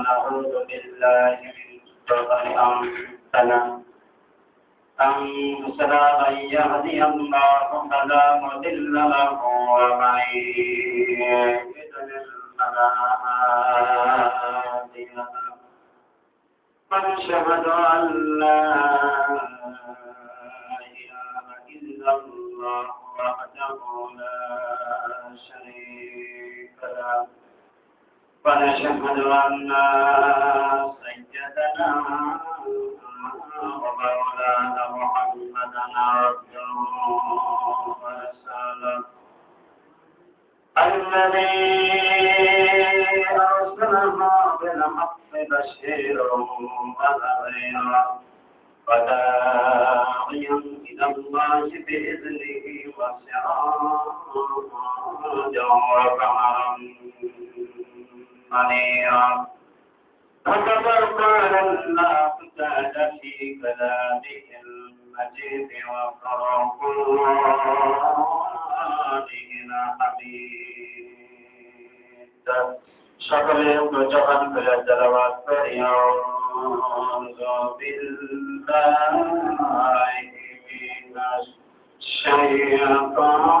ونعوذ بالله من شرور أنفسنا. أنفسنا من يهدي الله فلا مضل له ومن يضلل فلا هادي له. ونشهد أن لا إله إلا الله وحده لا شريك ونشهد أن سيدنا ومولانا محمدا عبده ورسوله. الذي أرسله بالحق بشيرا ونذيرا وداعيا إلى الله بإذنه وسراجا وقمرا منيرا وتفرقان الأقداد في كلامه المجيد وقرأ كل حميد شكرهم وجعل بلا تلوات فيعوذ بالله من الشيطان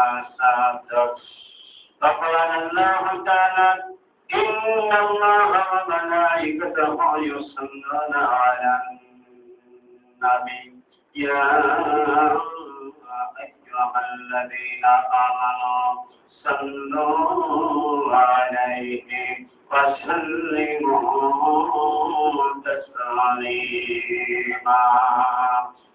مسد فقال الله تعالى إن الله وملائكته يصلون على النبي يا أيها الذين آمنوا صلوا عليه وسلموا تسليما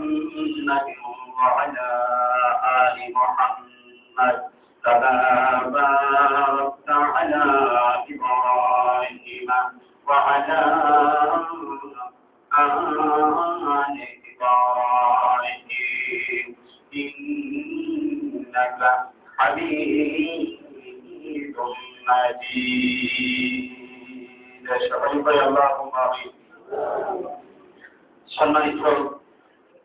محمد وعلى آل محمد كما باركت على إبراهيم وعلى آل إبراهيم إنك حميد مجيد شكرا اللهم آمين সম্মানিত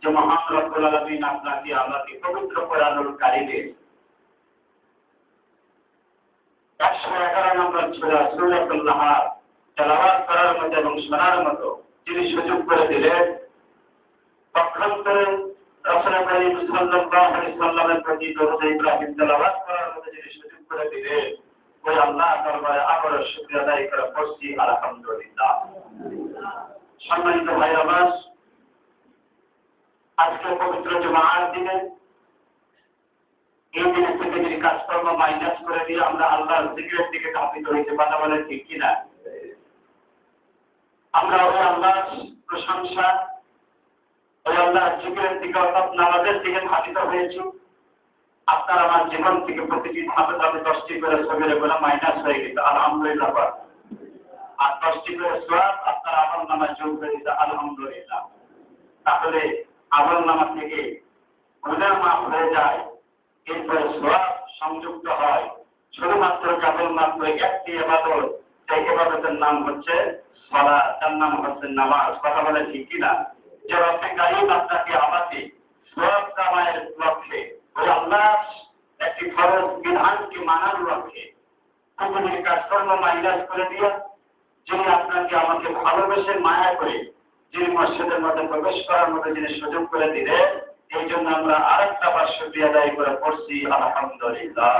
যে মহান রব্বুল আলামিন আপনাকে, আমাকে পবিত্র কোরআনুল কারিমে একশো এগারো নম্বর ছোড়া সুরাতুল্লাহ তেলাওয়াত করার মতো এবং শোনার মতো যিনি সুযোগ করে দিলেন, পক্ষান্তরে সাল্লাল্লাহু সাল্লামের প্রতি ইব্রাহিম তেলাওয়াত করার মতো যিনি সুযোগ করে দিলেন, ওই আল্লাহ দরবারে আবারও শুকরিয়া আদায় করে পড়ছি, আলহামদুলিল্লাহ। সম্মানিত ভাই আমার আজকে পবিত্র জমার দিনে এই দিনের থেকে যদি কাজকর্ম মাইনাস করে দিয়ে আমরা আল্লাহর জিকিরের দিকে ধাপিত হইতে কথা বলে ঠিক কিনা? আমরা ওই আল্লাহর প্রশংসা, ওই আল্লাহর জিকিরের দিকে অর্থাৎ নামাজের দিকে ধাপিত হয়েছি। আপনার আমার জীবন থেকে প্রতিটি ধাপে ধাপে দশটি করে ছবির গোনা মাইনাস হয়ে গেছে, আলহামদুলিল্লাহ। আর দশটি করে সোয়াব আপনার আমল নামায় যোগ হয়ে গেছে, আলহামদুলিল্লাহ। তাহলে আমল নামা থেকে গুণের মাপ হয়ে যায়, এরপরে সোয়াব সংযুক্ত হয়। শুধুমাত্র কেবলমাত্র একটি এবাদত সেই এবাদতের নাম হচ্ছে সলা তার নাম হচ্ছে নামাজ। কথা বলে ঠিক কিনা? যে রব্বে কারিম আপনাকে আমাকে সোয়াব কামায়ের লক্ষ্যে, ওই আল্লাহ একটি ফরজ বিধানকে মানার লক্ষ্যে কোম্পানির কাজকর্ম মাইনাস করে দিয়া, যিনি আপনাকে আমাকে ভালোবেসে মায়া করে যিনি মসজিদের মধ্যে প্রবেশ করার মতো যিনি সুযোগ করে এই জন্য আমরা আরেকটা দায়ী করে পড়ছি, আলহামদুলিল্লাহ।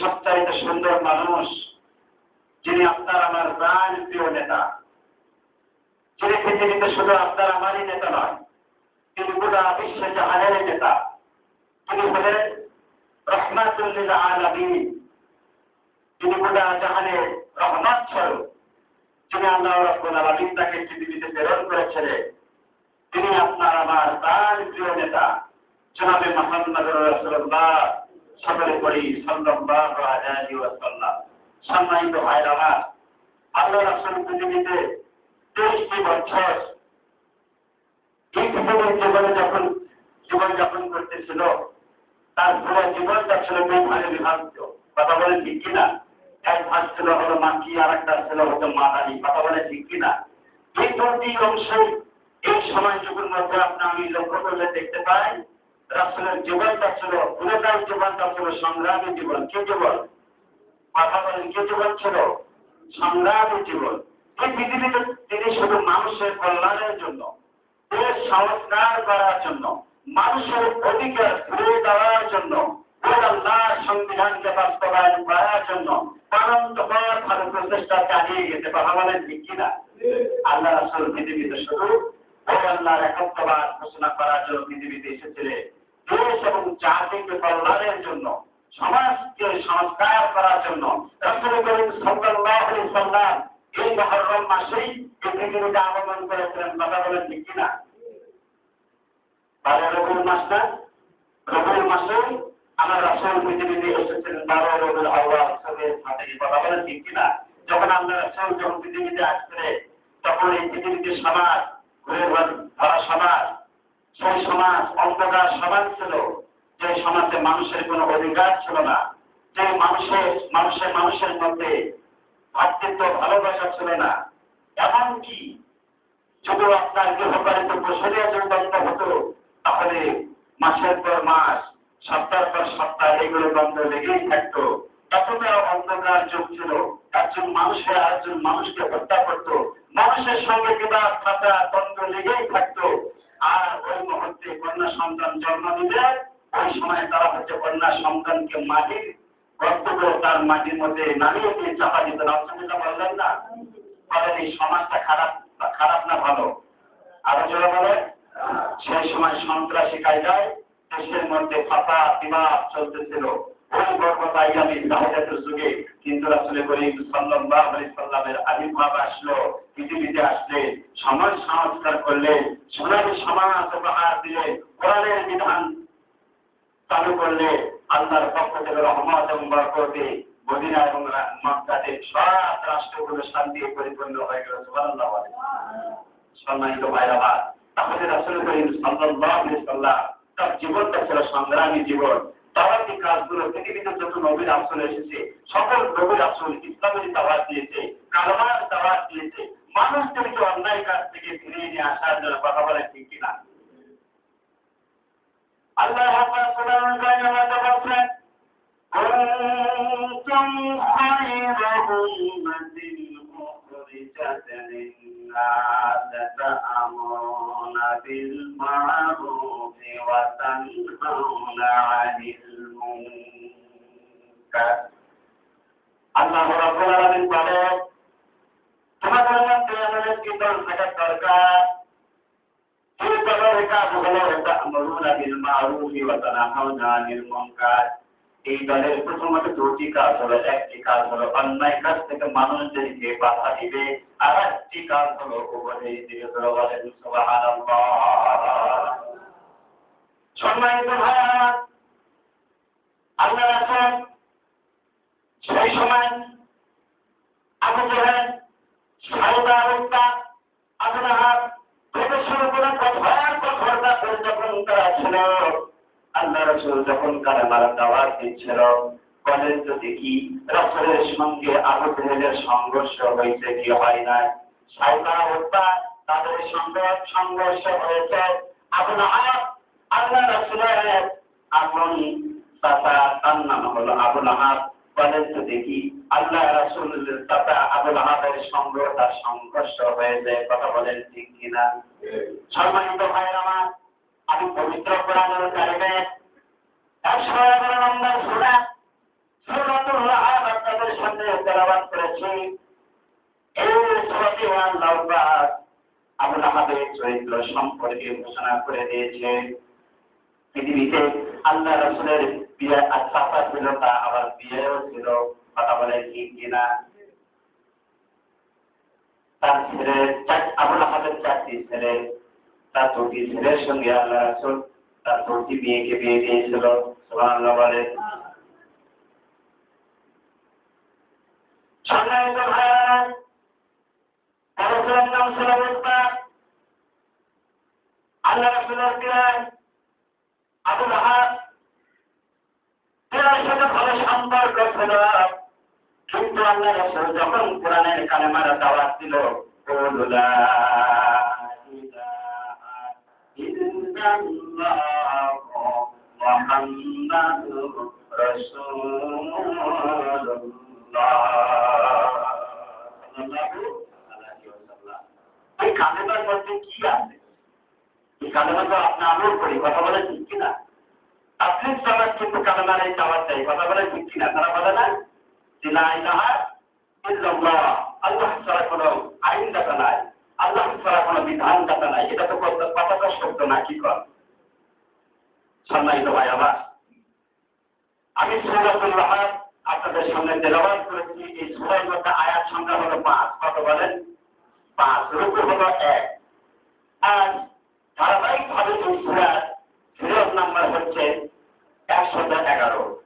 সবচাইতে সুন্দর মানুষ যিনি আপনার আমার প্রাণ প্রিয় নেতা। যিনি পৃথিবীতে শুধু আপনার আমারই নেতা নয়, তিনি গোটা বিশ্ব জাহানের নেতা। তিনি হলেন রহমাতুল্লিল তিনি গোটা জাহানের রহমত স্বরূপ যিনি আল্লাহ রব্বুল আলামিন তাকে পৃথিবীতে প্রেরণ করেছিলেন তিনি আপনার আমার প্রাণ প্রিয় নেতা। জনাবে মোহাম্মদ রাসূলুল্লাহ সকলে পড়ি, সাল্লাল্লাহু আলাইহি ওয়াসাল্লাম। সম্মানিত ভাইরা আমার, আল্লাহ রাসূল পৃথিবীতে তেইশটি বছর এই পৃথিবীর জীবনে যখন জীবন যাপন করতেছিল, তার পুরো জীবনটা ছিল দুই ভাগে বিভক্ত কথা বলে ঠিক কিনা? এক ভাগ ছিল হলো মাকি আর একটা ছিল হতো মাদানি কথা বলে ঠিক কিনা? এই দুটি অংশই এই সময় যুগের মধ্যে আপনি আমি লক্ষ্য করলে দেখতে পাই, রাসুলের জীবনটা ছিল পুরোটাই জীবনটা ছিল সংগ্রামী জীবন কি জীবন কথা বলেন, কি জীবন ছিল? সংগ্রামী জীবন এই পৃথিবীতে তিনি শুধু মানুষের কল্যাণের জন্য দেশ সংস্কার করার জন্য, মানুষের অধিকার ফিরে দেওয়ার জন্য আল্লাহর সংবিধানকে বাস্তবায়ন করার জন্য অনন্তবার ভালো প্রচেষ্টা চালিয়ে গেছে। কথা বলেন ঠিক কিনা? আল্লাহ রাসুল পৃথিবীতে শুধু আল্লাহর একত্রবাদ ঘোষণা করার জন্য পৃথিবীতে এসেছিলেন দেশ এবং জাতিকে কল্যাণের জন্য, সমাজকে সংস্কার করার জন্য রাসূল করিম সাল্লাল্লাহু সাল্লাম এই মহররম মাসেই এই পৃথিবীতে আগমন করেছিলেন। কথা বলেন ঠিক কিনা? বারো রবিউল মাস না রবিউল মাসে আমার রাসূল পৃথিবীতে এসেছিলেন বারো রবিউল আউয়াল। সবের সাথে কথা বলেন ঠিক কিনা? যখন আমরা রাসূল যখন পৃথিবীতে আসছিলেন তখন এই পৃথিবীতে সমাজ ধরা সমাজ সেই সমাজ অন্ধকার সমাজ ছিল, যে সমাজে মানুষের কোনো অধিকার ছিল না। যে মানুষের মানুষের মানুষের মধ্যে ভাতৃত্ব, ভালোবাসা ছিল না। এমনকি যদি আপনার গৃহপালিত পশুরে যদি বন্ধ হতো, তাহলে মাসের পর মাস সপ্তাহ পর সপ্তাহ এগুলো বন্ধ লেগেই থাকতো। এতটা অন্ধকার যুগ ছিল। একজন মানুষের আরেকজন মানুষকে হত্যা করতো। মানুষের সঙ্গে বিবাদ খাতা দ্বন্দ্ব লেগেই থাকতো। আর ওই মুহূর্তে কন্যা সন্তান জন্ম দিলে ওই সময় তারা হচ্ছে কন্যা সন্তানকে মাটির গর্ত করে তার মাটির মধ্যে নামিয়ে দিয়ে চাপা দিত। না বললেন, না, বলেন এই সমাজটা খারাপ খারাপ না ভালো? আরও যারা বলে সেই সময় সন্ত্রাসী কায়দায় দেশের মধ্যে ফাঁকা বিবাদ চলতেছিল। ওই জাহেদাতের যুগে কিন্তু আসলে করিম আসলো সমাজ সংস্কার সোনালী সমাজ দিলেন কোরআনের বিধান চালু করলে আল্লাহর রাষ্ট্রগুলো শান্তি পরিপূর্ণ হয়ে সম্মানিত ভাইরা, তাহলে রাসূল করিম সাল্লাল্লাহু আলাইহি তার জীবনটা ছিল সংগ্রামী জীবন। দাওয়াতি কাজগুলো পৃথিবীতে যত নবীর আসল এসেছে সকল নবীর আসল ইসলামের দাওয়াত দিয়েছে কালমার দাওয়াত দিয়েছে মানুষদেরকে অন্যায় কাজ থেকে ফিরিয়ে নিয়ে আসার জন্য কথা বলে ঠিক কিনা আল্লাহ কোরআন কারিমে বলছেন كنتم خير أمة أخرجت للناس تأمرون بالمعروف وتنهون عن المنكر আল্লাহ রাব্বুল আলামিন বলে তোমাদের মধ্যে এমন একটি দল স্মরণ থাকার দরকার এই দলের কাজ হলো তা'মুরুনা বিল মা'রুফি ওয়া তানহাউনা আনিল মুনকার এই দলের প্রথমত দুটি কাজ হলো, একটি কাজ হলো অন্যায় কাজ থেকে মানুষদেরকে বাধা দিবে, আর একটি কাজ হলো উপদেশ দিবে বলেন করে কঠোর কঠোরতা করে যখন তারা ছিল আল্লাহ রসুল যখন কালেমার দাওয়াত দিচ্ছিল বলেন তো দেখি রসুলের সঙ্গে আবু জাহেলের সংঘর্ষ হয়েছে কি হয় নাই? সারদা উত্তা তাদের সঙ্গে সংঘর্ষ হয়েছে। আবু আল্লাহ রসুলের আপন চাচা তার নাম হলো আবু নাহাব বলেন তো দেখি আল্লাহ রাসূলের সাথে আবুল আহাবের সঙ্গে তার সংঘর্ষ হয়েছে। কথা বলেন ঠিক কিনা? সম্মানিত ভাইয়ের আমার আমি পবিত্র কোরআনের কারিমে একশো এগারো নম্বর সুরা সুরাতুল আহাব আপনাদের সামনে তেলাওয়াত করেছি এই আবুল আহাবের চরিত্র সম্পর্কে ঘোষণা করে দিয়েছে। পৃথিবীতে আল্লাহ রসুলের বিয়ে আর ছিল তা আবার বিয়েও ছিল। কথা বলে কি কিনা? তার ছেলে আবুল আহাদের চারটি ছেলে, তার দুটি ছেলের সঙ্গে আল্লাহ রসুল তার দুটি মেয়েকে বিয়ে দিয়েছিল। সুবহানাল্লাহ বলে সম্মানিত তার নাম ছিল মুস্তাক আল্লাহ রসুলের বিয়ে আবু লাহাব এর সাথে ভালো সম্পর্ক ছিল। কিন্তু আল্লাহ রাসূল যখন কোরআনের কালেমার দাওয়াত দিল কুলু লা ইলাহা ইল্লাল্লাহ মুহাম্মাদুর রাসূলুল্লাহ সাল্লাল্লাহু আলাইহি ওয়াসাল্লাম এই কালেমার মধ্যে কি আছে? এই কালেমা তো আপনি আমল করি, কথা বলে ঠিক কিনা? আপনি সবার কিন্তু কালেমার এই চাওয়ার চাই কথা বলে ঠিক কিনা? তারা বলে না, যে না ইলাহা ইল্লাল্লাহ, আল্লাহ ছাড়া কোনো আইন দাতা নাই, আল্লাহ ছাড়া কোনো বিধান দাতা নাই, এটা তো কথাটা শব্দ না, কি কর? সম্মানিত ভাই আমার, আমি সুরাতুল রাহাব আপনাদের সামনে তেলাওয়াত করেছি, এই সুরার মধ্যে আয়াত সংখ্যা হলো পাঁচ, কত বলেন? পাঁচ রুকু হলো এক। আর ধারাবাহিকভাবে এই সুরার সিরিয়াল নাম্বার হচ্ছে একশত এগারো।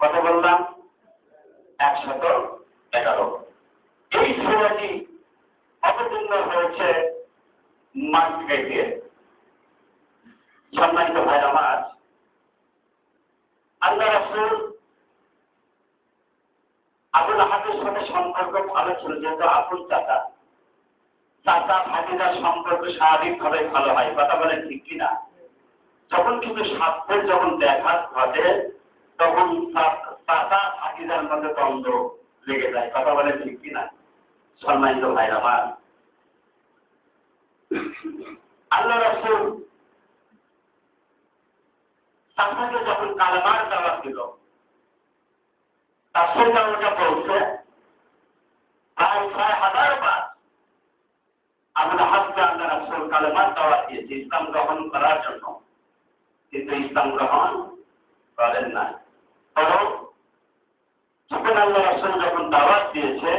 কত বললাম? একশত এগারো। এই সুরাটি অবতীর্ণ হয়েছে দিয়ে সম্মানিত ভাই আমার আল্লাহ রসুল আবুল সাথে সম্পর্ক ভালো ছিল, যেহেতু আবুল চাচা। চাচা সম্পর্ক স্বাভাবিকভাবে ভালো হয়, কথা বলেন ঠিক কিনা যখন কিন্তু স্বার্থের যখন ঘটে, তখন চাচা মধ্যে দ্বন্দ্ব লেগে যায়, কথা ঠিক কিনা সম্মানিত ভাই আমার। আল্লাহ রসুল চাচাকে যখন কালেমার তার ওটা বলছে প্রায় হাজার বার আমরা হাজকে আল্লাহ রাসূল কালেমার দাওয়াত দিয়েছি ইসলাম গ্রহণ করার জন্য। কিন্তু ইসলাম গ্রহণ করেন না বরং যখন আল্লাহ রাসূল যখন দাওয়াত দিয়েছে,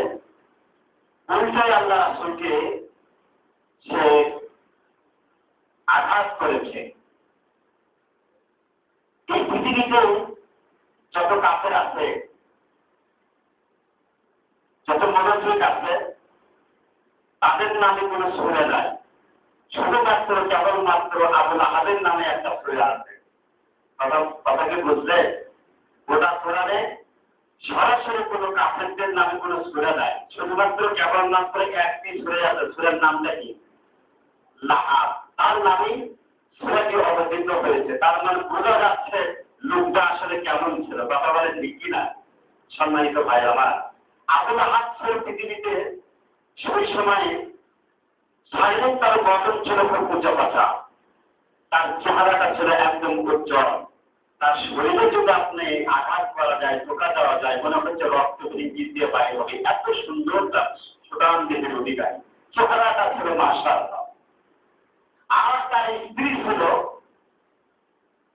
উল্টাই আল্লাহ রাসূলকে সে আঘাত করেছে। এই পৃথিবীতে যত কাফের আছে যত মনোযোগ আছে, তাদের নামে কোন সুরে নাই। শুধুমাত্র কেবলমাত্র আবুল আহাদের নামে একটা সুরে আছে। কথাকে বুঝলে? গোটা কোরআনে সরাসরি কোন কাফেরদের নামে কোন সুরে নাই। শুধুমাত্র কেবলমাত্র একটি সুরে আছে, সুরের নামটা কি? তার নামেই সুরাটি অবতীর্ণ হয়েছে। তার মানে বোঝা যাচ্ছে লোকটা আসলে কেমন ছিল। কথা বলে ঠিক কিনা? সম্মানিত ভাই আমার। আবুল আহাদ পৃথিবীতে সেই সময়ে শারীরিক তার গঠন ছিল খুব উচ্চপাচা তার চেহারাটা ছিল একদম উজ্জ্বল। তার শরীরে যদি আপনি আঘাত করা যায় ঢোকা দেওয়া যায়, মনে হচ্ছে রক্ত বৃদ্ধি দিয়ে বাইরে হবে। এত সুন্দর তার সুদান দেবের অধিকারী। চেহারাটা ছিল মাস্টার আর তার স্ত্রী ছিল,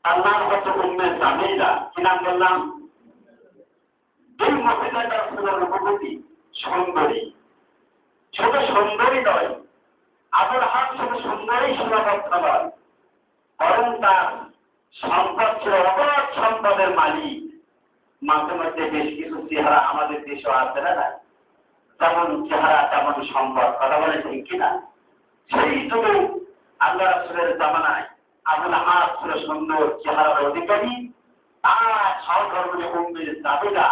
তার নাম হচ্ছে উম্মে জামিলা। কি নাম বললাম? এই মহিলাটা ছিল রূপবতী সুন্দরী। শুধু সুন্দরী নয় আবুল হাত শুধু সুন্দরী সীমাবদ্ধ নয় বরং তার সম্পদ ছিল অপরাধ সম্পদের মালিক। মাঝে মধ্যে বেশ কিছু চেহারা আমাদের দেশেও আছে না না? যেমন চেহারা, তেমন সম্পদ। কথা বলে ঠিক কিনা সেই যুগে আল্লাহ রাসুলের জামানায় আবুল হাত ছিল সুন্দর চেহারার অধিকারী, তার সহধর্মী উম্মের দাবিরা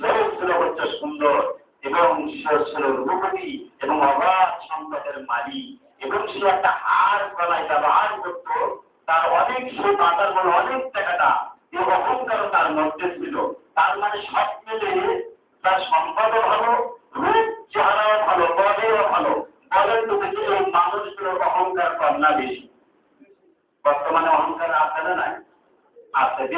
সেও ছিল হচ্ছে সুন্দর এবং ছিল রূপবতী এবং অবাধ সম্পদের মালিক। এবং সে একটা হার গলায় ব্যবহার করত। তার অনেক সে বাজার অনেক টাকাটা এই অহংকার তার মধ্যে ছিল। তার মানে সব মিলে তার সম্পদও ভালো রূপ চেহারাও ভালো, বলেও ভালো। বলের তো দেখি এই মানুষগুলোর অহংকার কম না বেশি। বর্তমানে অহংকার আছে না নাই? আছে